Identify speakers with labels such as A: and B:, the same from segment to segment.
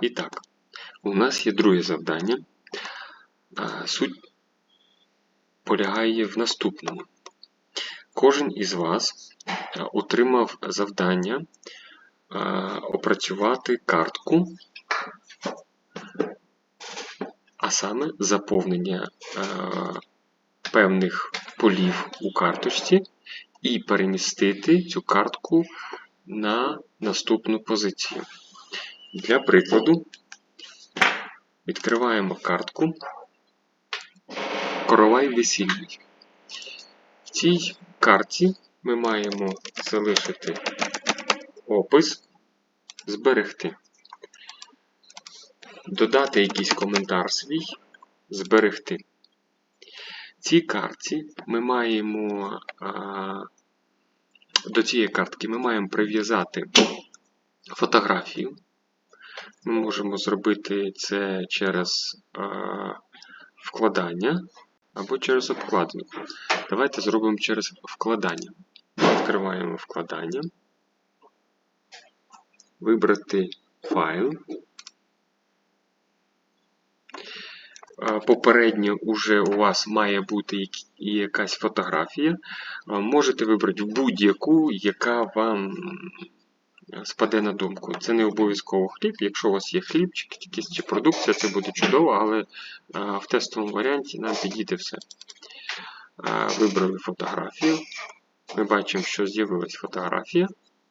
A: І так, у нас є друге завдання. Суть полягає в наступному. Кожен із вас отримав завдання опрацювати картку, а саме заповнення певних полів у карточці і перемістити цю картку на наступну позицію. Для прикладу, відкриваємо картку Коровай весільний. В цій карті ми маємо залишити опис, зберегти, додати якийсь коментар свій, зберегти. В цій картці ми маємо до цієї картки ми маємо прив'язати фотографію. Ми можемо зробити це через а, вкладання або через обкладинку. Давайте зробимо через вкладання. Відкриваємо вкладання, вибрати файл. Е, Попередньо вже у вас має бути якась фотографія. Е, Можете вибрати будь-яку, яка вам е, спаде на думку. Це не обов'язково хліб. Якщо у вас є хлібчик, якийсь чи продукція, це буде чудово, але е, в тестовому варіанті нам підійде все. Е, Вибрали фотографію. Ми бачимо, що з'явилась фотографія.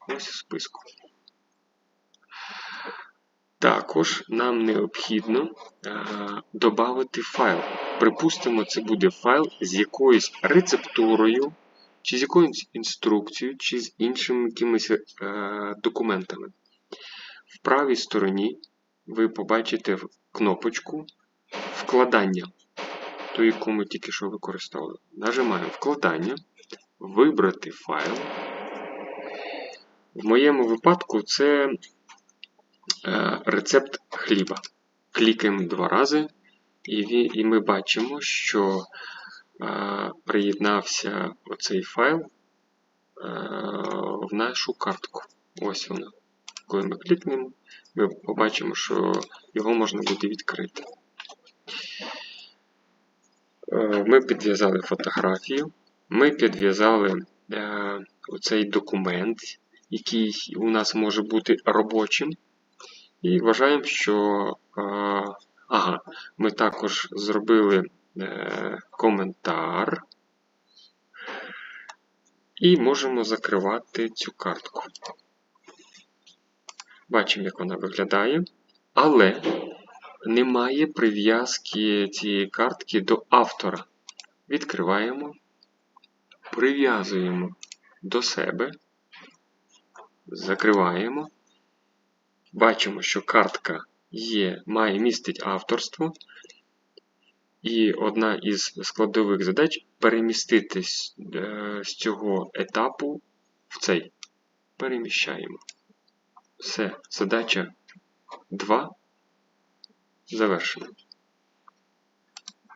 A: Ось в списку. Також нам необхідно е, додати файл. Припустимо, це буде файл з якоюсь рецептурою, чи з якоюсь інструкцією, чи з іншими якимись е, документами. В правій стороні ви побачите кнопочку Вкладання, ту, яку ми тільки що використовували. Нажимаємо Вкладання, Вибрати файл. В моєму випадку це е, рецепт хліба. Клікаємо два рази, і, і ми бачимо, що е, приєднався оцей файл е, в нашу картку. Ось воно. Коли ми клікнемо, ми побачимо, що його можна буде відкрити. Е, Ми підв'язали фотографію, ми підв'язали е, оцей документ, який у нас може бути робочим. І вважаємо, що ага, ми також зробили коментар. І можемо закривати цю картку. Бачимо, як вона виглядає. Але немає прив'язки цієї картки до автора. Відкриваємо, прив'язуємо до себе, закриваємо. Бачимо, що картка є, має містить авторство. І одна із складових задач перемістити з, е, з цього етапу в цей. Переміщаємо. Все, задача 2 завершена.